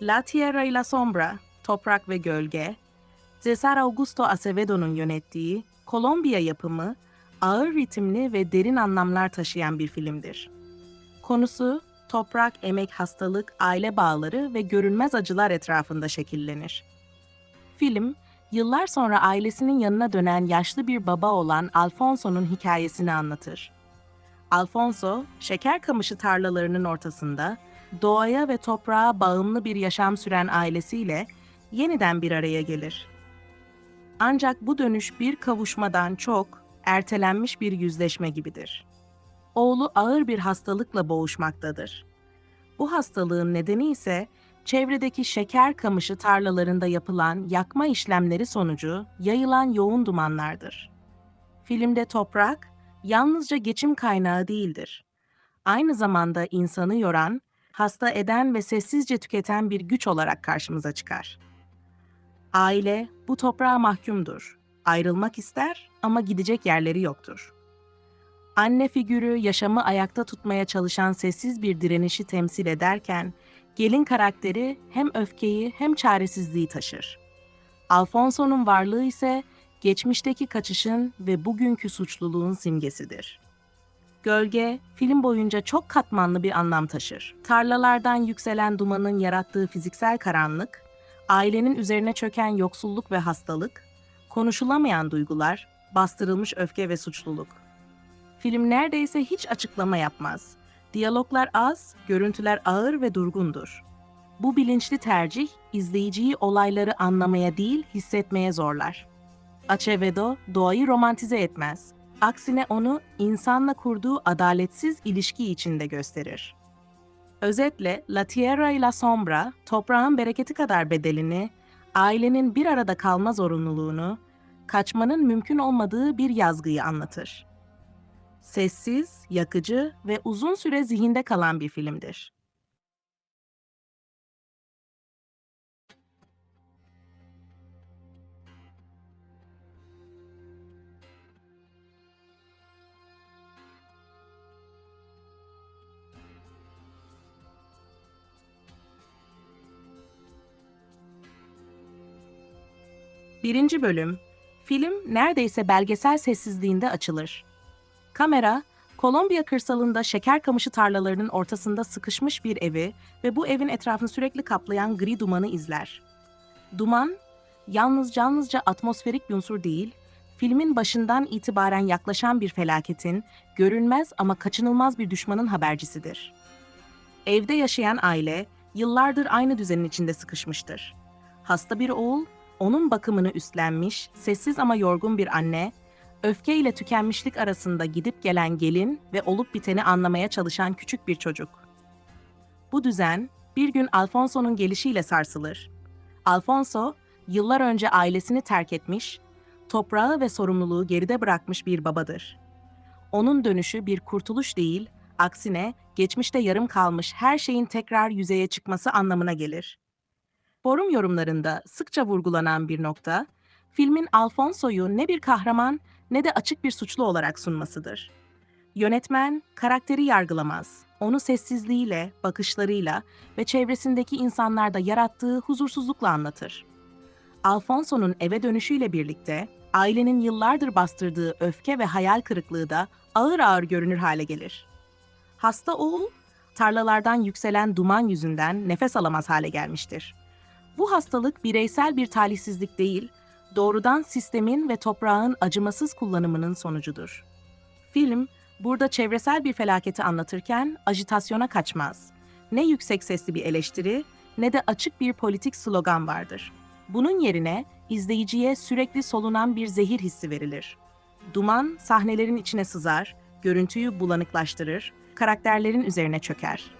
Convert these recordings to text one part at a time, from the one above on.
La Tierra y la Sombra, Toprak ve Gölge, Cesar Augusto Acevedo'nun yönettiği Kolombiya yapımı ağır ritimli ve derin anlamlar taşıyan bir filmdir. Konusu toprak, emek, hastalık, aile bağları ve görünmez acılar etrafında şekillenir. Film, yıllar sonra ailesinin yanına dönen yaşlı bir baba olan Alfonso'nun hikayesini anlatır. Alfonso, şeker kamışı tarlalarının ortasında doğaya ve toprağa bağımlı bir yaşam süren ailesiyle yeniden bir araya gelir. Ancak bu dönüş bir kavuşmadan çok ertelenmiş bir yüzleşme gibidir. Oğlu ağır bir hastalıkla boğuşmaktadır. Bu hastalığın nedeni ise çevredeki şeker kamışı tarlalarında yapılan yakma işlemleri sonucu yayılan yoğun dumanlardır. Filmde toprak yalnızca geçim kaynağı değildir. Aynı zamanda insanı yoran, hasta eden ve sessizce tüketen bir güç olarak karşımıza çıkar. Aile bu toprağa mahkumdur. Ayrılmak ister ama gidecek yerleri yoktur. Anne figürü yaşamı ayakta tutmaya çalışan sessiz bir direnişi temsil ederken, gelin karakteri hem öfkeyi hem çaresizliği taşır. Alfonso'nun varlığı ise geçmişteki kaçışın ve bugünkü suçluluğun simgesidir. Gölge, film boyunca çok katmanlı bir anlam taşır. Tarlalardan yükselen dumanın yarattığı fiziksel karanlık, ailenin üzerine çöken yoksulluk ve hastalık, konuşulamayan duygular, bastırılmış öfke ve suçluluk. Film neredeyse hiç açıklama yapmaz. Diyaloglar az, görüntüler ağır ve durgundur. Bu bilinçli tercih, izleyiciyi olayları anlamaya değil, hissetmeye zorlar. Acevedo doğayı romantize etmez. Aksine onu insanla kurduğu adaletsiz ilişki içinde gösterir. Özetle La Tierra y la Sombra, toprağın bereketi kadar bedelini, ailenin bir arada kalma zorunluluğunu, kaçmanın mümkün olmadığı bir yazgıyı anlatır. Sessiz, yakıcı ve uzun süre zihinde kalan bir filmdir. Birinci bölüm, film neredeyse belgesel sessizliğinde açılır. Kamera, Kolombiya kırsalında şeker kamışı tarlalarının ortasında sıkışmış bir evi ve bu evin etrafını sürekli kaplayan gri dumanı izler. Duman, yalnız yalnızca atmosferik bir unsur değil, filmin başından itibaren yaklaşan bir felaketin, görünmez ama kaçınılmaz bir düşmanın habercisidir. Evde yaşayan aile, yıllardır aynı düzenin içinde sıkışmıştır. Hasta bir oğul, onun bakımını üstlenmiş, sessiz ama yorgun bir anne, öfke ile tükenmişlik arasında gidip gelen gelin ve olup biteni anlamaya çalışan küçük bir çocuk. Bu düzen bir gün Alfonso'nun gelişiyle sarsılır. Alfonso, yıllar önce ailesini terk etmiş, toprağı ve sorumluluğu geride bırakmış bir babadır. Onun dönüşü bir kurtuluş değil, aksine geçmişte yarım kalmış her şeyin tekrar yüzeye çıkması anlamına gelir. Forum yorumlarında sıkça vurgulanan bir nokta, filmin Alfonso'yu ne bir kahraman ne de açık bir suçlu olarak sunmasıdır. Yönetmen karakteri yargılamaz. Onu sessizliğiyle, bakışlarıyla ve çevresindeki insanlarda yarattığı huzursuzlukla anlatır. Alfonso'nun eve dönüşüyle birlikte ailenin yıllardır bastırdığı öfke ve hayal kırıklığı da ağır ağır görünür hale gelir. Hasta oğul, tarlalardan yükselen duman yüzünden nefes alamaz hale gelmiştir. Bu hastalık bireysel bir talihsizlik değil, doğrudan sistemin ve toprağın acımasız kullanımının sonucudur. Film, burada çevresel bir felaketi anlatırken ajitasyona kaçmaz. Ne yüksek sesli bir eleştiri ne de açık bir politik slogan vardır. Bunun yerine izleyiciye sürekli solunan bir zehir hissi verilir. Duman sahnelerin içine sızar, görüntüyü bulanıklaştırır, karakterlerin üzerine çöker.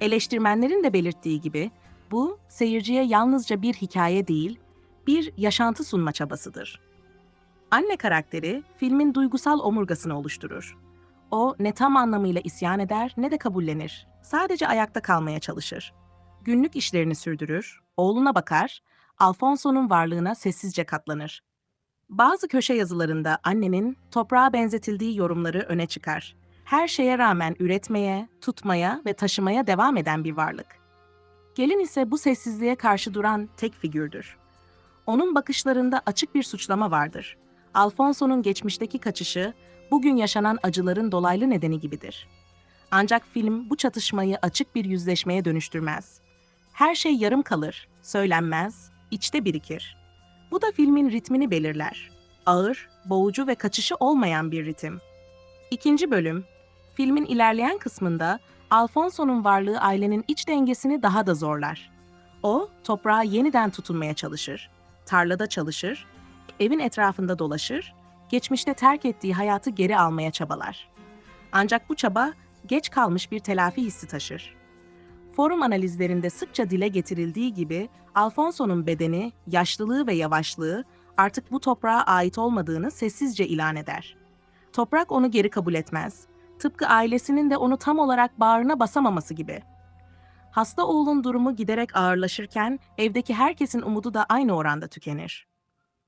Eleştirmenlerin de belirttiği gibi bu seyirciye yalnızca bir hikaye değil, bir yaşantı sunma çabasıdır. Anne karakteri filmin duygusal omurgasını oluşturur. O ne tam anlamıyla isyan eder ne de kabullenir. Sadece ayakta kalmaya çalışır. Günlük işlerini sürdürür, oğluna bakar, Alfonso'nun varlığına sessizce katlanır. Bazı köşe yazılarında annenin toprağa benzetildiği yorumları öne çıkar. Her şeye rağmen üretmeye, tutmaya ve taşımaya devam eden bir varlık. Gelin ise bu sessizliğe karşı duran tek figürdür. Onun bakışlarında açık bir suçlama vardır. Alfonso'nun geçmişteki kaçışı, bugün yaşanan acıların dolaylı nedeni gibidir. Ancak film bu çatışmayı açık bir yüzleşmeye dönüştürmez. Her şey yarım kalır, söylenmez, içte birikir. Bu da filmin ritmini belirler. Ağır, boğucu ve kaçışı olmayan bir ritim. İkinci bölüm, filmin ilerleyen kısmında Alfonso'nun varlığı ailenin iç dengesini daha da zorlar. O, toprağa yeniden tutunmaya çalışır. Tarlada çalışır, evin etrafında dolaşır, geçmişte terk ettiği hayatı geri almaya çabalar. Ancak bu çaba geç kalmış bir telafi hissi taşır. Forum analizlerinde sıkça dile getirildiği gibi Alfonso'nun bedeni, yaşlılığı ve yavaşlığı artık bu toprağa ait olmadığını sessizce ilan eder. Toprak onu geri kabul etmez. Tıpkı ailesinin de onu tam olarak bağrına basamaması gibi. Hasta oğlun durumu giderek ağırlaşırken evdeki herkesin umudu da aynı oranda tükenir.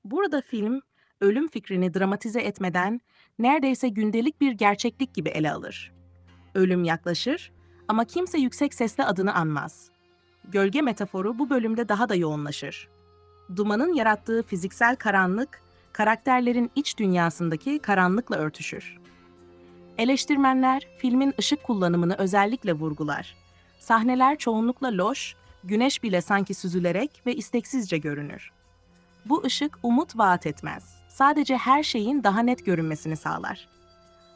Burada film ölüm fikrini dramatize etmeden neredeyse gündelik bir gerçeklik gibi ele alır. Ölüm yaklaşır ama kimse yüksek sesle adını anmaz. Gölge metaforu bu bölümde daha da yoğunlaşır. Dumanın yarattığı fiziksel karanlık, karakterlerin iç dünyasındaki karanlıkla örtüşür. Eleştirmenler filmin ışık kullanımını özellikle vurgular. Sahneler çoğunlukla loş, güneş bile sanki süzülerek ve isteksizce görünür. Bu ışık umut vaat etmez. Sadece her şeyin daha net görünmesini sağlar.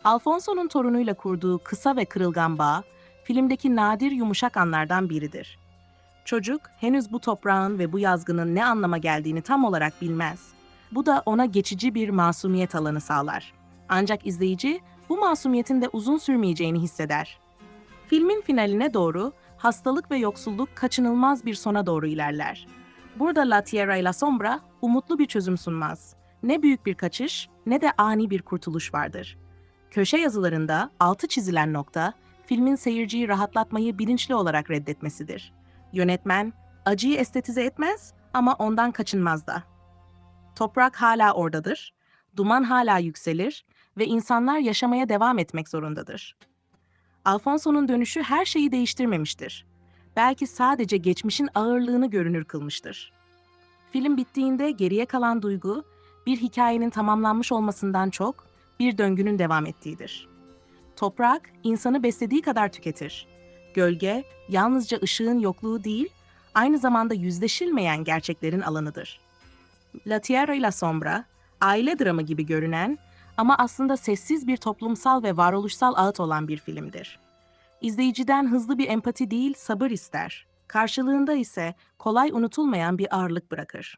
Alfonso'nun torunuyla kurduğu kısa ve kırılgan bağ, filmdeki nadir yumuşak anlardan biridir. Çocuk henüz bu toprağın ve bu yazgının ne anlama geldiğini tam olarak bilmez. Bu da ona geçici bir masumiyet alanı sağlar. Ancak izleyici bu masumiyetin de uzun sürmeyeceğini hisseder. Filmin finaline doğru hastalık ve yoksulluk kaçınılmaz bir sona doğru ilerler. Burada La Tierra y la Sombra umutlu bir çözüm sunmaz. Ne büyük bir kaçış ne de ani bir kurtuluş vardır. Köşe yazılarında altı çizilen nokta filmin seyirciyi rahatlatmayı bilinçli olarak reddetmesidir. Yönetmen acıyı estetize etmez ama ondan kaçınmaz da. Toprak hala oradadır, duman hala yükselir ve insanlar yaşamaya devam etmek zorundadır. Alfonso'nun dönüşü her şeyi değiştirmemiştir. Belki sadece geçmişin ağırlığını görünür kılmıştır. Film bittiğinde geriye kalan duygu, bir hikayenin tamamlanmış olmasından çok bir döngünün devam ettiğidir. Toprak, insanı beslediği kadar tüketir. Gölge, yalnızca ışığın yokluğu değil, aynı zamanda yüzleşilmeyen gerçeklerin alanıdır. La Tierra y la Sombra, aile dramı gibi görünen ama aslında sessiz bir toplumsal ve varoluşsal ağıt olan bir filmdir. İzleyiciden hızlı bir empati değil, sabır ister. Karşılığında ise kolay unutulmayan bir ağırlık bırakır.